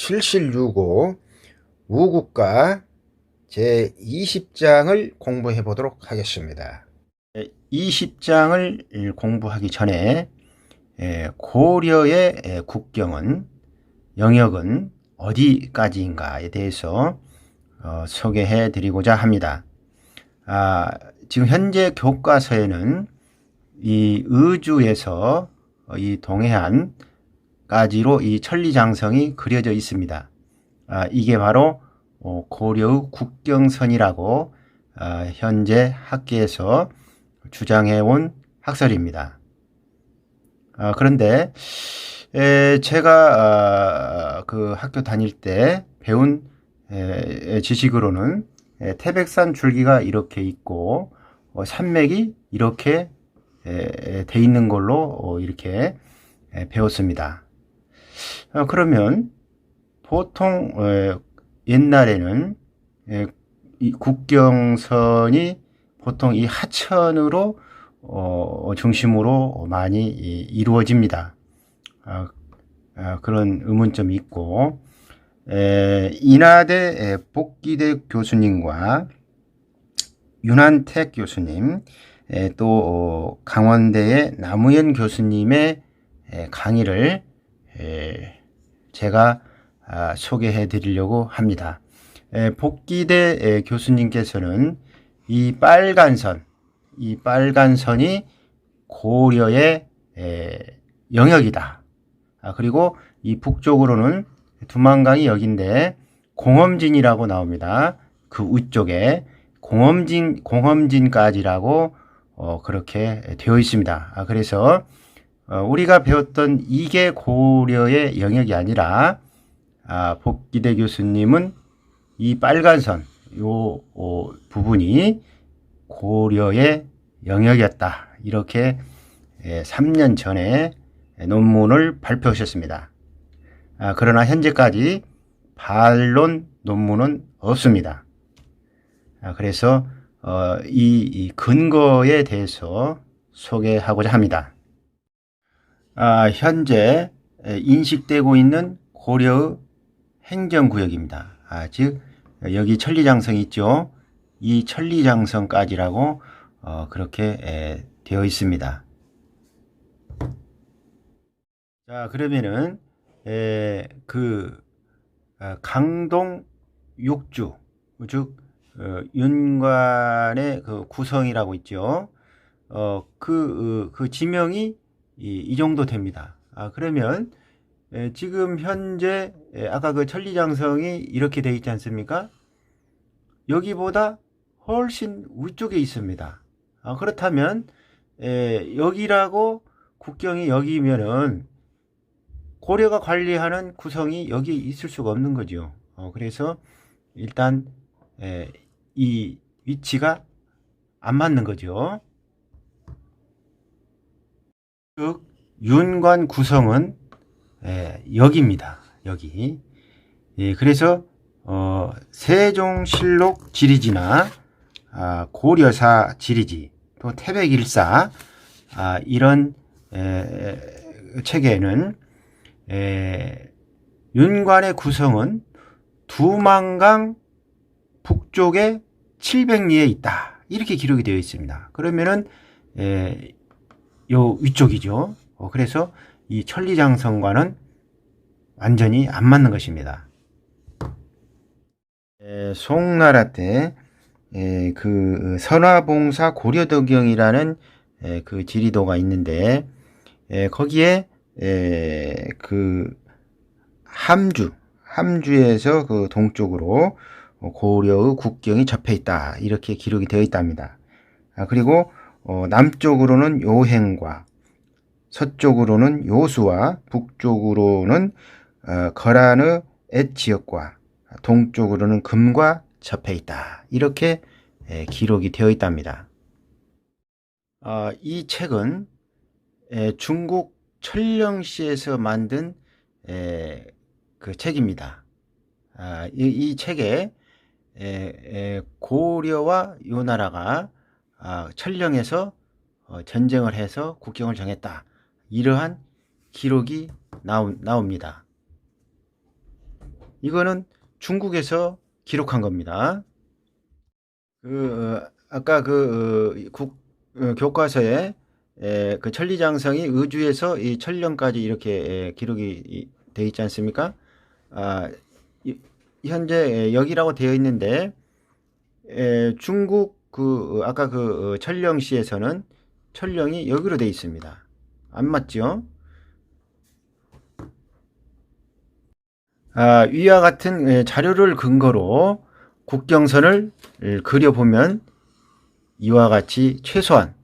7765 우국가 제20장을 공부해 보도록 하겠습니다. 20장을 공부하기 전에 예, 고려의 예, 국경은 영역은 어디까지인가에 대해서 어, 소개해 드리고자 합니다. 아, 지금 현재 교과서에는 이 의주에서 이 동해안 까지로 이 천리장성이 그려져 있습니다. 아, 이게 바로 어, 고려의 국경선이라고 아, 현재 학계에서 주장해 온 학설입니다. 아, 그런데 에, 제가 아, 그 학교 다닐 때 배운 에, 지식으로는 에, 태백산 줄기가 이렇게 있고 어, 산맥이 이렇게 에, 돼 있는 걸로 어, 이렇게 에, 배웠습니다. 어, 그러면 보통 에, 옛날에는 에, 이 국경선이 보통 이 하천으로 어, 중심으로 많이 이, 이루어집니다. 아, 아, 그런 의문점이 있고 에, 인하대 에, 복기대 교수님과 윤한택 교수님 에, 또 어, 강원대의 남우현 교수님의 에, 강의를 에, 제가 아, 소개해 드리려고 합니다. 에, 복기대 에, 교수님께서는 이 빨간 선, 이 빨간 선이 고려의 에, 영역이다. 아, 그리고 이 북쪽으로는 두만강이 여기인데 공엄진이라고 나옵니다. 그 위쪽에 공엄진 공엄진까지라고 어, 그렇게 되어 있습니다. 아, 그래서 어, 우리가 배웠던 이게 고려의 영역이 아니라 아, 복기대 교수님은 이 빨간 선, 요 어, 부분이 고려의 영역이었다. 이렇게 예, 3년 전에 논문을 발표하셨습니다. 아, 그러나 현재까지 반론 논문은 없습니다. 아, 그래서 어, 이, 이, 근거에 대해서 소개하고자 합니다. 아, 현재 인식되고 있는 고려의 행정구역입니다. 아, 즉 여기 천리장성 있죠. 이 천리장성까지라고 어, 그렇게 에, 되어 있습니다. 자 그러면은 에, 그 어, 강동 육주 즉 어, 윤관의 그 구성이라고 있죠. 어, 그, 어, 그 지명이 이, 이 정도 됩니다. 아, 그러면 에, 지금 현재 에, 아까 그 천리장성이 이렇게 되어 있지 않습니까? 여기보다 훨씬 위쪽에 있습니다. 아, 그렇다면 에, 여기라고 국경이 여기면은 고려가 관리하는 구성이 여기 있을 수가 없는 거죠. 어, 그래서 일단 에, 이 위치가 안 맞는 거죠. 즉 윤관 구성은 에, 여기입니다. 여기. 예, 그래서 어, 세종실록 지리지나 아, 고려사 지리지 또 태백일사 아, 이런 에, 책에는 에, 윤관의 구성은 두만강 북쪽에 700리에 있다 이렇게 기록이 되어 있습니다. 그러면은 에, 요 위쪽이죠. 어, 그래서 이 천리장성과는 완전히 안 맞는 것입니다. 에, 송나라 때 에, 그 선화봉사 고려도경이라는 에, 그 지리도가 있는데 에, 거기에 에, 그 함주 함주에서 그 동쪽으로 고려의 국경이 접해 있다 이렇게 기록이 되어 있답니다. 아, 그리고 어, 남쪽으로는 요행과 서쪽으로는 요수와 북쪽으로는 어, 거란의 엣 지역과 동쪽으로는 금과 접해 있다. 이렇게 에, 기록이 되어 있답니다. 어, 이 책은 에, 중국 천령시에서 만든 에, 그 책입니다. 아, 이, 이, 책에 고려와 요 나라가 아, 천령에서 어, 전쟁을 해서 국경을 정했다. 이러한 기록이 나오, 나옵니다. 이거는 중국에서 기록한 겁니다. 그 어, 아까 그 어, 국, 어, 교과서에 에, 그 천리장성이 의주에서 이 천령까지 이렇게 에, 기록이 이- 돼 있지 않습니까? 아, 이- 현재 에, 여기라고 되어 있는데 에, 중국 그 어, 아까 그 어, 천령 시에서는 천령이 여기로 돼 있습니다. 안 맞죠? 아, 위와 같은 에, 자료를 근거로 국경선을 을 그려보면 이와 같이 최소한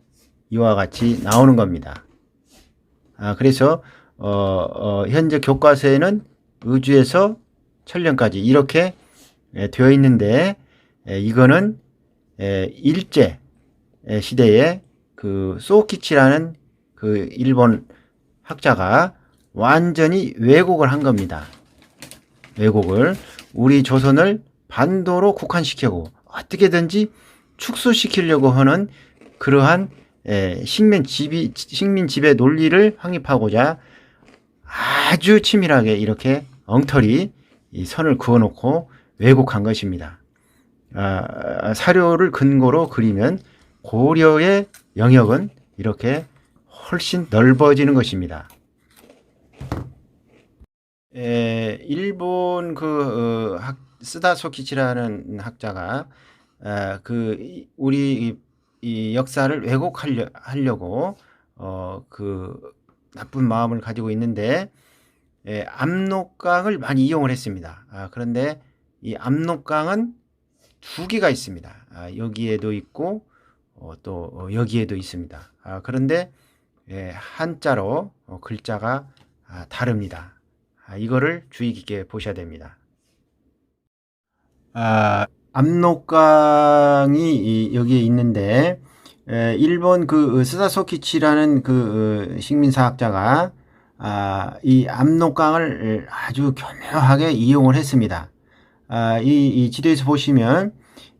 이와 같이 나오는 겁니다. 아, 그래서 어, 어, 현재 교과서에는 의주에서 천령까지 이렇게 에, 되어 있는데 에, 이거는 에, 일제 에, 시대에 그 소키치라는 그 일본 학자가 완전히 왜곡을 한 겁니다. 왜곡을 우리 조선을 반도로 국한시키고 어떻게든지 축소시키려고 하는 그러한 에, 식민 지배 식민 지배 논리를 확립하고자 아주 치밀하게 이렇게 엉터리 이 선을 그어놓고 왜곡한 것입니다. 아, 사료를 근거로 그리면 고려의 영역은 이렇게 훨씬 넓어지는 것입니다. 에, 일본 그 어, 학, 스다소키치라는 학자가 아, 그 이- 우리 이, 이 역사를 왜곡하려 하려 고 어, 그 나쁜 마음을 가지고 있는데 에, 압록강을 많이 이용을 했습니다. 아, 그런데 이 압록강은 두 개가 있습니다. 아, 여기에도 있고 어, 또 어, 여기에도 있습니다. 아, 그런데 예, 한자로 어, 글자가 아, 다릅니다. 아, 이거를 주의 깊게 보셔야 됩니다. 아, 압록강이 이- 여기에 있는데 에, 일본 그 스다소키치라는 그 어, 식민사학자가 아, 이 압록강을 아주 교묘하게 이용을 했습니다. 아, 이, 이 지도에서 보시면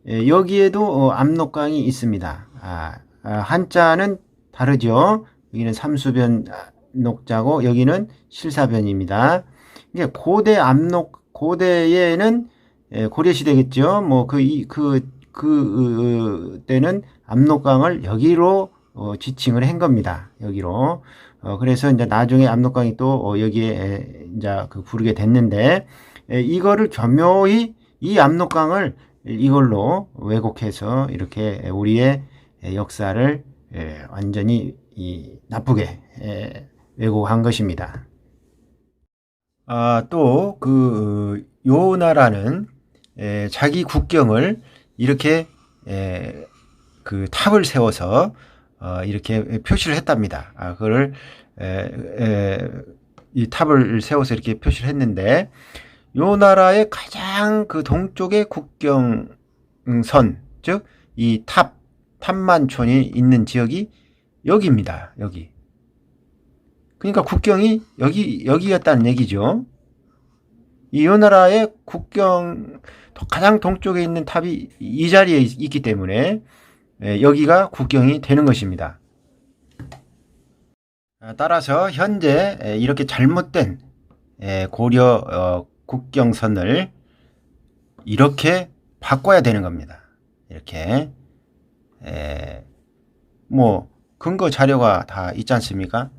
에, 여기에도 어, 압록강이 있습니다. 아, 아, 한자는 다르죠. 여기는 삼수변 아, 녹자고 여기는 실사변입니다. 이게 고대 압록 고대에는 예, 고려 시대겠죠. 뭐그이그그 때는 압록강을 여기로 어, 지칭을 한 겁니다. 여기로. 어, 그래서 이제 나중에 압록강이 또 어, 여기에 에, 이제 그 부르게 됐는데 에, 이거를 교묘히 이 압록강을 이걸로 왜곡해서 이렇게 우리의 역사를 에, 완전히 이 나쁘게 에, 왜곡한 것입니다. 아, 또, 그, 요 나라는, 에, 자기 국경을 이렇게, 에, 그 탑을 세워서, 어, 이렇게 표시를 했답니다. 아, 그거를, 에, 에, 이 탑을 세워서 이렇게 표시를 했는데, 요 나라의 가장 그 동쪽의 국경선, 즉, 이 탑, 탑만촌이 있는 지역이 여기입니다. 여기. 그러니까 국경이 여기 여기였다는 얘기죠. 이 나라의 국경 가장 동쪽에 있는 탑이 이 자리에 있- 있기 때문에 예, 여기가 국경이 되는 것입니다. 아, 따라서 현재 에, 이렇게 잘못된 에, 고려 어, 국경선을 이렇게 바꿔야 되는 겁니다. 이렇게 에, 뭐 근거 자료가 다 있지 않습니까?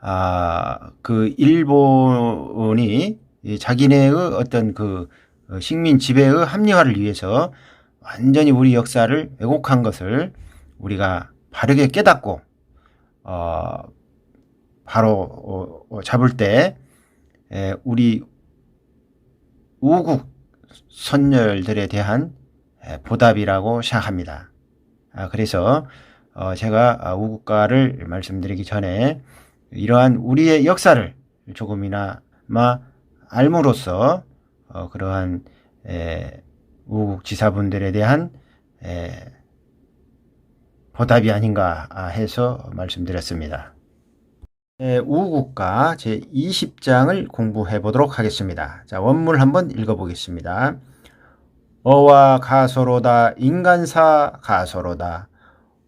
아, 그 일본이 이 자기네의 어떤 그 어, 식민 지배의 합리화를 위해서 완전히 우리 역사를 왜곡한 것을 우리가 바르게 깨닫고 어, 바로 어, 어, 잡을 때 에, 우리 우국 선열들에 대한 에, 보답이라고 생각합니다. 아, 그래서 어, 제가 아, 우국가를 말씀드리기 전에 이러한 우리의 역사를 조금이나마 알므로써 어, 그러한 에, 우국 지사분들에 대한 에, 보답이 아닌가 해서 말씀드렸습니다. 에, 우국가 제 20장을 공부해 보도록 하겠습니다. 자, 원문 한번 읽어 보겠습니다. 어와 가소로다 인간사 가소로다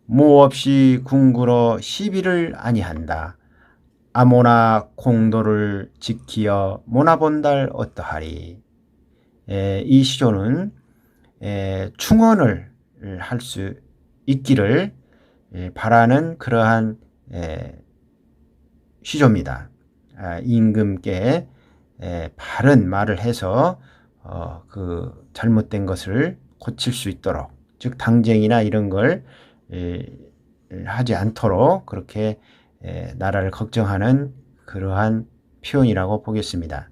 모 없이 궁굴어 시비를 아니한다. 아모나 공도를 지키어 모나본달 어떠하리. 에, 이 시조는 에, 충언을 할 수 있기를 에, 바라는 그러한 에, 시조입니다. 아, 임금께 에, 바른 말을 해서 어, 그 잘못된 것을 고칠 수 있도록 즉 당쟁이나 이런 걸 에, 하지 않도록 그렇게 에, 나라를 걱정하는 그러한 표현이라고 보겠습니다.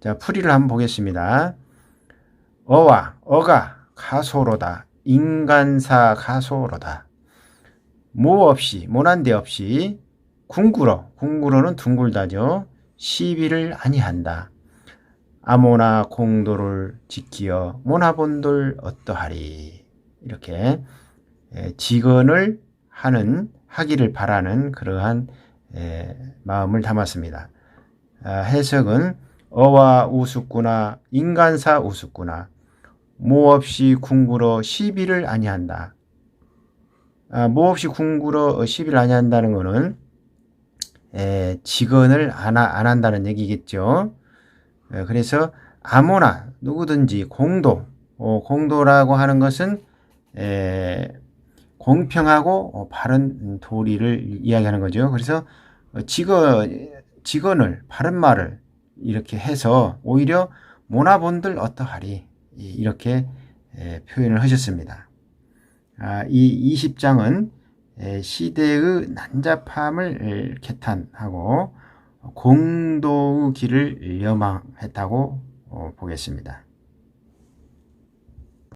자 풀이를 한번 보겠습니다. 어와 어가 가소로다. 인간사 가소로다. 모 없이 모난 데 없이 궁구로 궁구로는 둥글다죠. 시비를 아니한다. 아모나 공도를 지키어 모나본돌 어떠하리? 이렇게 에, 직언을 하는 하기를 바라는 그러한 에, 마음을 담았습니다. 아, 해석은 어와 우습구나 인간사 우습구나 모 없이 궁구러 시비를 아니한다. 아, 뭐 없이 궁구러 시비를 아니한다는 것은 에, 직언을 안, 하- 안 한다는 얘기겠죠. 에, 그래서 아무나 누구든지 공도 어, 공도라고 하는 것은 에, 공평하고 어, 바른 도리를 이야기하는 거죠. 그래서 어, 직언 직언을 바른 말을 이렇게 해서 오히려 모나본들 어떠하리 이- 이렇게 에, 표현을 하셨습니다. 아, 이 20장은 시대의 난잡함을 에, 개탄하고 공도의 길을 염망했다고 어, 보겠습니다.